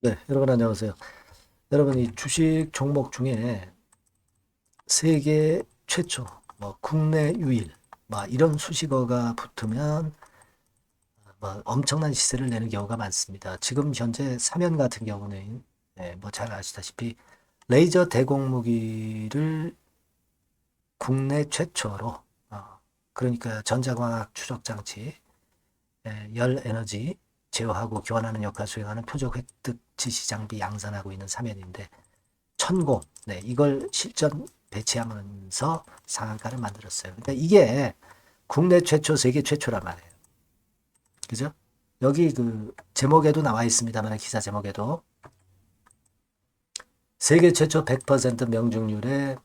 네, 여러분 안녕하세요. 여러분 이 주식 종목 중에 세계 최초, 뭐 국내 유일, 뭐 이런 수식어가 붙으면 뭐 엄청난 시세를 내는 경우가 많습니다. 지금 현재 사면 같은 경우는 예, 뭐잘 아시다시피 레이저 대공 무기를 국내 최초로 어, 그러니까 전자광학 추적 장치, 예, 열 에너지 제어하고 교환하는 역할 수행하는 표적 획득 지시 장비 양산하고 있는 사면인데 천공 네 이걸 실전 배치하면서 상한가를 만들었어요. 그러니까 이게 국내 최초, 세계 최초란 말이에요. 그죠? 여기 그 제목에도 나와 있습니다만 기사 제목에도 세계 최초 100% 명중률의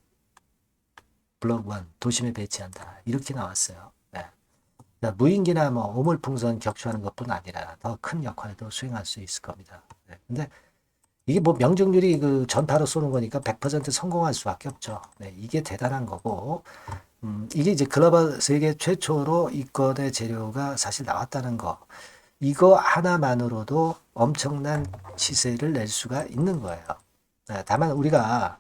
블록 원 도심에 배치한다 이렇게 나왔어요. 네. 그러니까 무인기나 뭐 오물풍선 격추하는 것뿐 아니라 더 큰 역할도 수행할 수 있을 겁니다. 네. 근데 이게 뭐 명중률이 그 전파로 쏘는 거니까 100% 성공할 수밖에 없죠. 네. 이게 대단한 거고, 음, 이게 이제 글로벌 세계 최초로 이권의 재료가 사실 나왔다는 거. 이거 하나만으로도 엄청난 시세를 낼 수가 있는 거예요. 네. 다만 우리가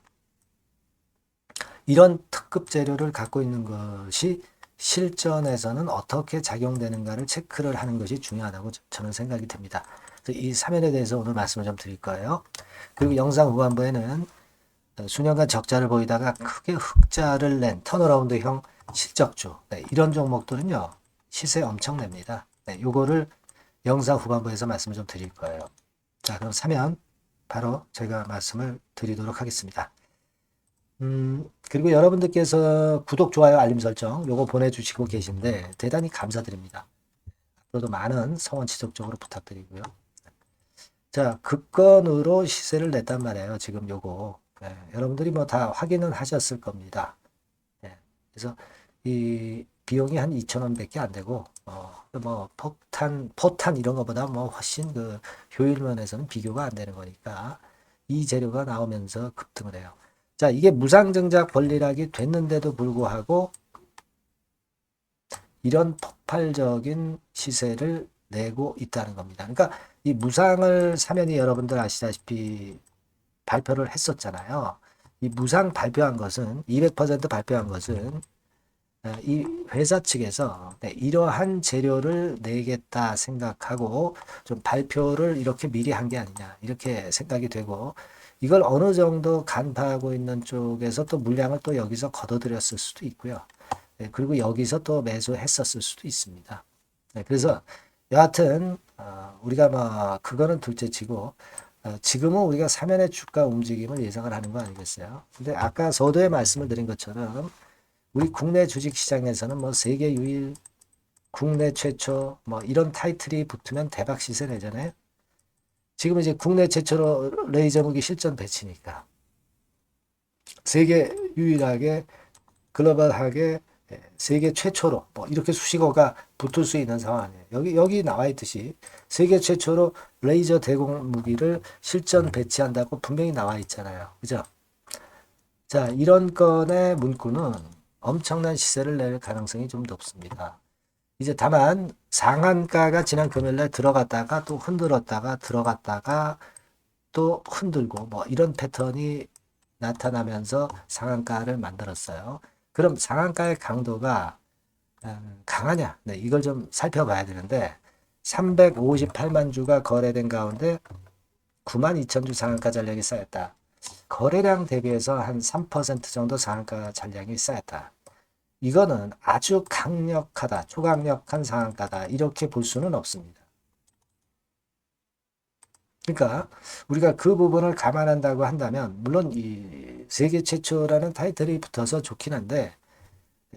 이런 특급 재료를 갖고 있는 것이 실전에서는 어떻게 작용되는가를 체크를 하는 것이 중요하다고 저는 생각이 됩니다. 이 사면에 대해서 오늘 말씀을 좀 드릴 거예요. 그리고 영상 후반부에는 수년간 적자를 보이다가 크게 흑자를 낸 턴어라운드형 실적주 네, 이런 종목들은요 시세 엄청 냅니다. 네, 요거를 영상 후반부에서 말씀을 좀 드릴 거예요. 자 그럼 사면 바로 제가 말씀을 드리도록 하겠습니다. 음, 그리고 여러분들께서 구독, 좋아요, 알림 설정 요거 보내주시고 계신데 대단히 감사드립니다. 앞으로도 많은 성원 지속적으로 부탁드리고요. 자, 급건으로 시세를 냈단 말이에요. 지금 요거. 네, 여러분들이 뭐 다 확인은 하셨을 겁니다. 네, 그래서 이 비용이 한 2,000원 밖에 안 되고, 어, 뭐 폭탄, 포탄 이런 것보다 뭐 훨씬 그 효율 면에서는 비교가 안 되는 거니까 이 재료가 나오면서 급등을 해요. 자, 이게 무상증작 권리락이 됐는데도 불구하고 이런 폭발적인 시세를 내고 있다는 겁니다. 그러니까 이 무상을 사면이 여러분들 아시다시피 발표를 했었잖아요. 이 무상 발표한 것은 200% 발표한 것은 어, 이 회사 측에서 네, 이러한 재료를 내겠다 생각하고 좀 발표를 이렇게 미리 한 게 아니냐 이렇게 생각이 되고 이걸 어느 정도 간파하고 있는 쪽에서 또 물량을 또 여기서 걷어들였을 수도 있고요. 네, 그리고 여기서 또 매수했었을 수도 있습니다. 네, 그래서 여하튼 어, 우리가 뭐 그거는 둘째치고 어, 지금은 우리가 사면의 주가 움직임을 예상을 하는 거 아니겠어요? 근데 아까 서두에 말씀을 드린 것처럼 우리 국내 주식 시장에서는 뭐 세계 유일, 국내 최초 뭐 이런 타이틀이 붙으면 대박 시세 내잖아요. 지금 이제 국내 최초로 레이저 무기 실전 배치니까 세계 유일하게 글로벌하게 예, 세계 최초로 뭐 이렇게 수식어가 붙을 수 있는 상황이에요. 여기 여기 나와 있듯이 세계 최초로 레이저 대공 무기를 실전 배치한다고 분명히 나와 있잖아요. 그죠? 자, 이런 건의 문구는 엄청난 시세를 낼 가능성이 좀 높습니다. 이제 다만 상한가가 지난 금요일날 들어갔다가 또 흔들었다가 들어갔다가 또 흔들고 뭐 이런 패턴이 나타나면서 상한가를 만들었어요. 그럼 상한가의 강도가 음, 강하냐? 네, 이걸 좀 살펴봐야 되는데 358만 주가 거래된 가운데 9만 2천 주 상한가 잔량이 쌓였다. 거래량 대비해서 한 3% 정도 상한가 잔량이 쌓였다. 이거는 아주 강력하다, 초강력한 상한가다 이렇게 볼 수는 없습니다. 그러니까 우리가 그 부분을 감안한다고 한다면 물론 이 세계 최초라는 타이틀이 붙어서 좋긴 한데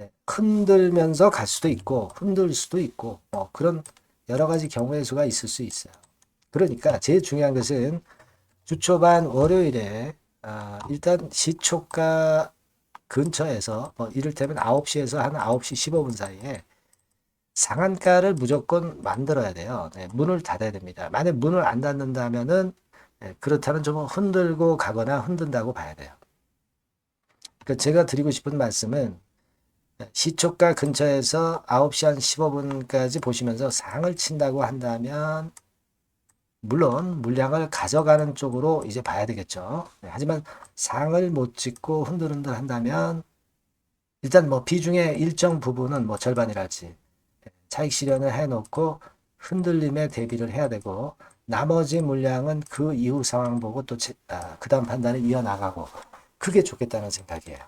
예, 흔들면서 갈 수도 있고 흔들 수도 있고 뭐 그런 여러 가지 경우의 수가 있을 수 있어요. 그러니까 제일 중요한 것은 주 초반 월요일에 아, 일단 시초가 근처에서 뭐 이를테면 9시에서 한 9시 15분 사이에 상한가를 무조건 만들어야 돼요. 네, 문을 닫아야 됩니다. 만약 문을 안 닫는다면은 네, 그렇다면 좀 흔들고 가거나 흔든다고 봐야 돼요. 그러니까 제가 드리고 싶은 말씀은 시초가 근처에서 9시 한 15분까지 보시면서 상을 친다고 한다면 물론 물량을 가져가는 쪽으로 이제 봐야 되겠죠. 네, 하지만 상을 못 찍고 흔들흔들 한다면 일단 뭐 비중의 일정 부분은 뭐 절반이랄지 차익 실현을 해놓고 흔들림에 대비를 해야 되고 나머지 물량은 그 이후 상황 보고 또 아, 그다음 판단을 이어나가고 그게 좋겠다는 생각이에요.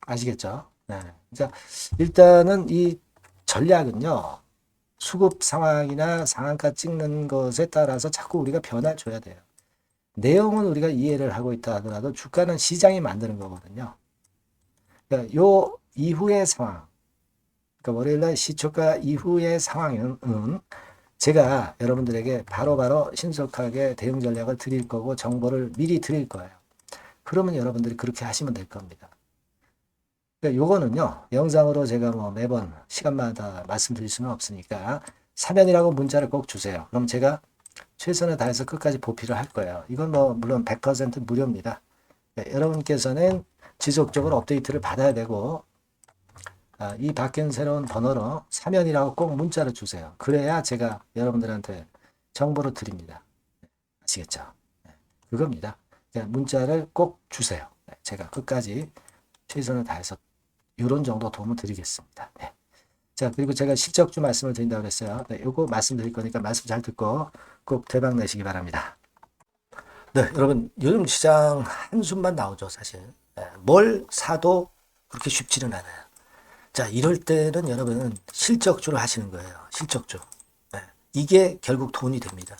아시겠죠? 네. 그러니까 일단은 이 전략은요. 수급 상황이나 상한가 찍는 것에 따라서 자꾸 우리가 변화를 줘야 돼요. 내용은 우리가 이해를 하고 있다 하더라도 주가는 시장이 만드는 거거든요. 그러니까 요 이후의 상황, 그러니까 월요일날 시초가 이후의 상황은 음, 제가 여러분들에게 바로바로 바로 신속하게 대응 전략을 드릴 거고 정보를 미리 드릴 거예요. 그러면 여러분들이 그렇게 하시면 될 겁니다. 그러니까 요거는요, 영상으로 제가 뭐 매번 시간마다 말씀드릴 수는 없으니까, 사면이라고 문자를 꼭 주세요. 그럼 제가 최선을 다해서 끝까지 보필을 할 거예요. 이건 뭐, 물론 100% 무료입니다. 네, 여러분께서는 지속적으로 업데이트를 받아야 되고, 아, 이 바뀐 새로운 번호로 사면이라고 꼭 문자를 주세요. 그래야 제가 여러분들한테 정보를 드립니다. 네, 아시겠죠? 네, 그겁니다. 문자를 꼭 주세요. 네, 제가 끝까지 최선을 다해서 이런 정도 도움을 드리겠습니다. 네. 자, 그리고 제가 실적주 말씀을 드린다고 그랬어요. 네, 요거 말씀드릴 거니까 말씀 잘 듣고 꼭 대박 내시기 바랍니다. 네, 여러분, 요즘 시장 한숨만 나오죠, 사실. 네, 뭘 사도 그렇게 쉽지는 않아요. 자, 이럴 때는 여러분은 실적주를 하시는 거예요. 실적주. 네, 이게 결국 돈이 됩니다.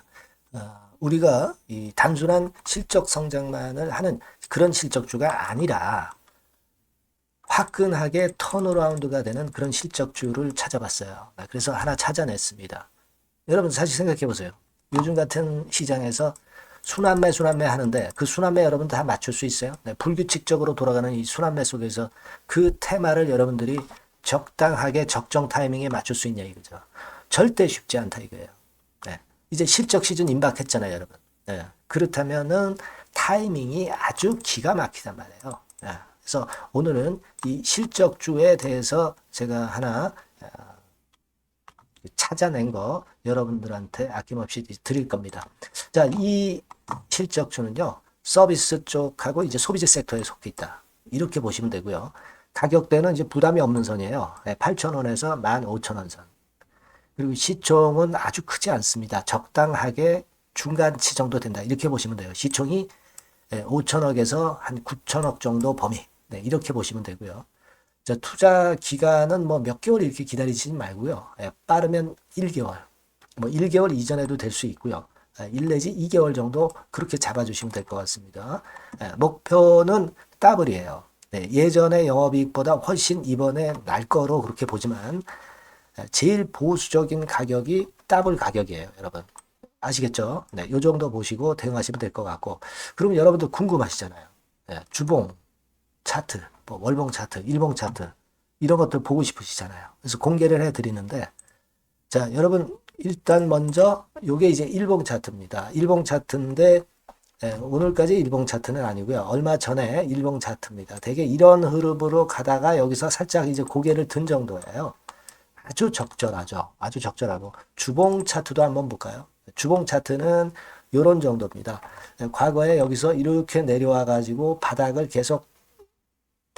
어, 우리가 이 단순한 실적 성장만을 하는 그런 실적주가 아니라 화끈하게 턴어라운드가 되는 그런 실적주를 찾아봤어요. 아, 그래서 하나 찾아냈습니다. 여러분 사실 생각해 보세요. 요즘 같은 시장에서 순환매 순환매 하는데 그 순환매 여러분 다 맞출 수 있어요? 네, 불규칙적으로 돌아가는 이 순환매 속에서 그 테마를 여러분들이 적당하게 적정 타이밍에 맞출 수 있냐 이거죠. 절대 쉽지 않다 이거예요. 네. 이제 실적 시즌 임박했잖아요, 여러분. 네. 그렇다면은 타이밍이 아주 기가 막히단 말이에요. 네. 그래서 오늘은 이 실적주에 대해서 제가 하나 어, 찾아낸 거 여러분들한테 아낌없이 드릴 겁니다. 자, 이 실적주는요, 서비스 쪽하고 이제 소비재 섹터에 속해 있다. 이렇게 보시면 되고요. 가격대는 이제 부담이 없는 선이에요. 8,000원에서 15,000원 선. 그리고 시총은 아주 크지 않습니다. 적당하게 중간치 정도 된다. 이렇게 보시면 돼요. 시총이 5천억에서 한 9천억 정도 범위. 네, 이렇게 보시면 되고요. 자, 투자 기간은 뭐 몇 개월 이렇게 기다리지 말고요. 예, 빠르면 1개월, 뭐 1개월 이전에도 될 수 있고요. 예, 1 내지 2개월 정도 그렇게 잡아주시면 될 것 같습니다. 예, 목표는 더블이에요. 네, 예전의 영업이익보다 훨씬 이번에 날 거로 그렇게 보지만 예, 제일 보수적인 가격이 더블 가격이에요, 여러분. 아시겠죠? 네, 요 정도 보시고 대응하시면 될 것 같고. 그럼 여러분들 궁금하시잖아요. 네, 주봉, 차트, 뭐 월봉 차트, 일봉 차트 이런 것들 보고 싶으시잖아요. 그래서 공개를 해 드리는데 자, 여러분 일단 먼저 요게 이제 일봉 차트입니다. 일봉 차트인데 예, 오늘까지 일봉 차트는 아니고요. 얼마 전에 일봉 차트입니다. 되게 이런 흐름으로 가다가 여기서 살짝 이제 고개를 든 정도예요. 아주 적절하죠. 아주 적절하고 주봉 차트도 한번 볼까요? 주봉 차트는 이런 정도입니다. 예, 과거에 여기서 이렇게 내려와 가지고 바닥을 계속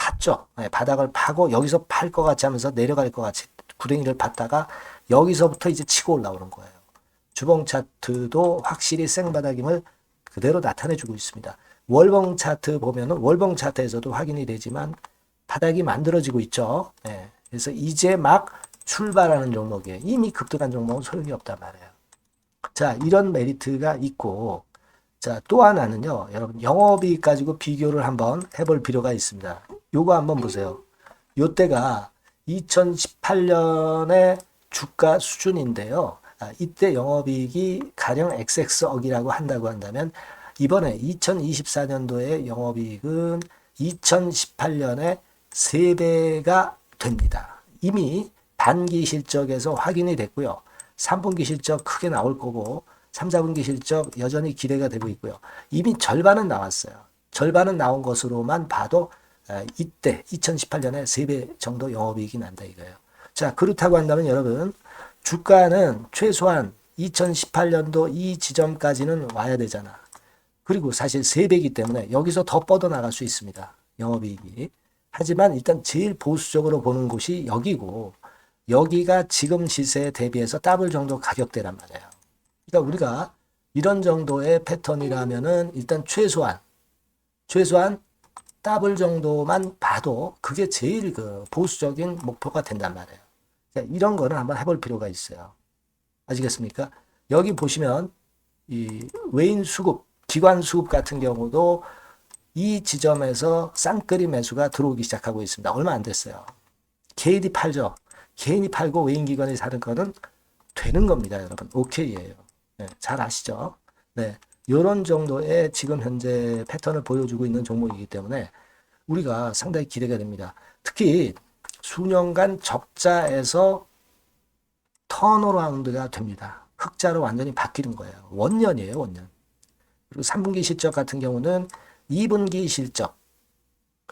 팠죠. 네, 바닥을 파고 여기서 팔 것 같이 하면서 내려갈 것 같이 구덩이를 팠다가 여기서부터 이제 치고 올라오는 거예요. 주봉 차트도 확실히 생바닥임을 그대로 나타내주고 있습니다. 월봉 차트 보면은 월봉 차트에서도 확인이 되지만 바닥이 만들어지고 있죠. 네, 그래서 이제 막 출발하는 종목이에요. 이미 급등한 종목은 소용이 없단 말이에요. 자, 이런 메리트가 있고, 자, 또 하나는요, 여러분, 영업이익 가지고 비교를 한번 해볼 필요가 있습니다. 요거 한번 보세요. 요때가 2018년의 주가 수준인데요. 아, 이때 영업이익이 가령 XX억이라고 한다고 한다면 이번에 2024년도의 영업이익은 2018년에 3배가 됩니다. 이미 단기 실적에서 확인이 됐고요. 3분기 실적 크게 나올 거고 3, 4분기 실적 여전히 기대가 되고 있고요. 이미 절반은 나왔어요. 절반은 나온 것으로만 봐도 아, 이때 2018년에 3배 정도 영업이익이 난다 이거예요. 자 그렇다고 한다면 여러분 주가는 최소한 2018년도 이 지점까지는 와야 되잖아. 그리고 사실 3배이기 때문에 여기서 더 뻗어나갈 수 있습니다. 영업이익이. 하지만 일단 제일 보수적으로 보는 곳이 여기고 여기가 지금 시세에 대비해서 더블 정도 가격대란 말이에요. 그러니까 우리가 이런 정도의 패턴이라면은 일단 최소한 최소한 더블 정도만 봐도 그게 제일 그 보수적인 목표가 된단 말이에요. 자, 이런 거는 한번 해볼 필요가 있어요. 아시겠습니까? 여기 보시면 이 외인 수급, 기관 수급 같은 경우도 이 지점에서 쌍끌이 매수가 들어오기 시작하고 있습니다. 얼마 안 됐어요. 개인이 팔죠. 개인이 팔고 외인 기관이 사는 거는 되는 겁니다, 여러분. 오케이예요. 네, 잘 아시죠? 네. 이런 정도의 지금 현재 패턴을 보여주고 있는 종목이기 때문에 우리가 상당히 기대가 됩니다. 특히 수년간 적자에서 턴어라운드가 됩니다. 흑자로 완전히 바뀌는 거예요. 원년이에요, 원년. 그리고 3분기 실적 같은 경우는 2분기 실적,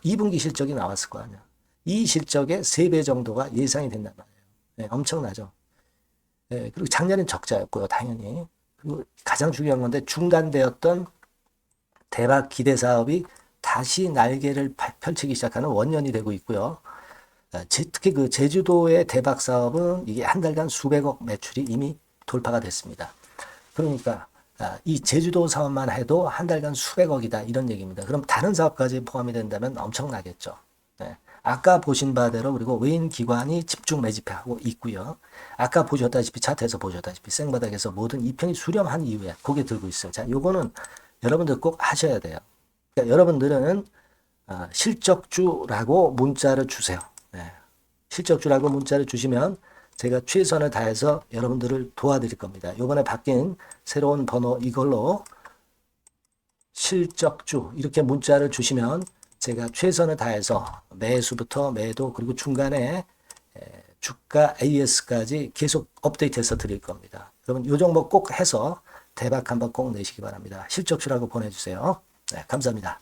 2분기 실적이 나왔을 거 아니야. 이 실적의 3배 정도가 예상이 된단 말이에요. 네, 엄청나죠. 네, 그리고 작년엔 적자였고요, 당연히. 그리고 가장 중요한 건데 중단되었던 대박 기대 사업이 다시 날개를 파- 펼치기 시작하는 원년이 되고 있고요. 아, 제- 특히 그 제주도의 대박 사업은 이게 한 달간 수백억 매출이 이미 돌파가 됐습니다. 그러니까 아, 이 제주도 사업만 해도 한 달간 수백억이다 이런 얘기입니다. 그럼 다른 사업까지 포함이 된다면 엄청나겠죠. 네. 아까 보신 바대로 그리고 외인 기관이 집중 매집하고 있고요. 아까 보셨다시피 차트에서 보셨다시피 생바닥에서 모든 이평이 수렴한 이후에 고개 들고 있어요. 자, 요거는 여러분들 꼭 하셔야 돼요. 그러니까 여러분들은 아, 실적주라고 문자를 주세요. 네. 실적주라고 문자를 주시면 제가 최선을 다해서 여러분들을 도와드릴 겁니다. 요번에 바뀐 새로운 번호 이걸로 실적주 이렇게 문자를 주시면 제가 최선을 다해서 매수부터 매도 그리고 중간에 에, 주가 AS까지 계속 업데이트해서 드릴 겁니다. 여러분 요 종목 꼭 해서 대박 한번 꼭 내시기 바랍니다. 실적주라고 보내주세요. 네, 감사합니다.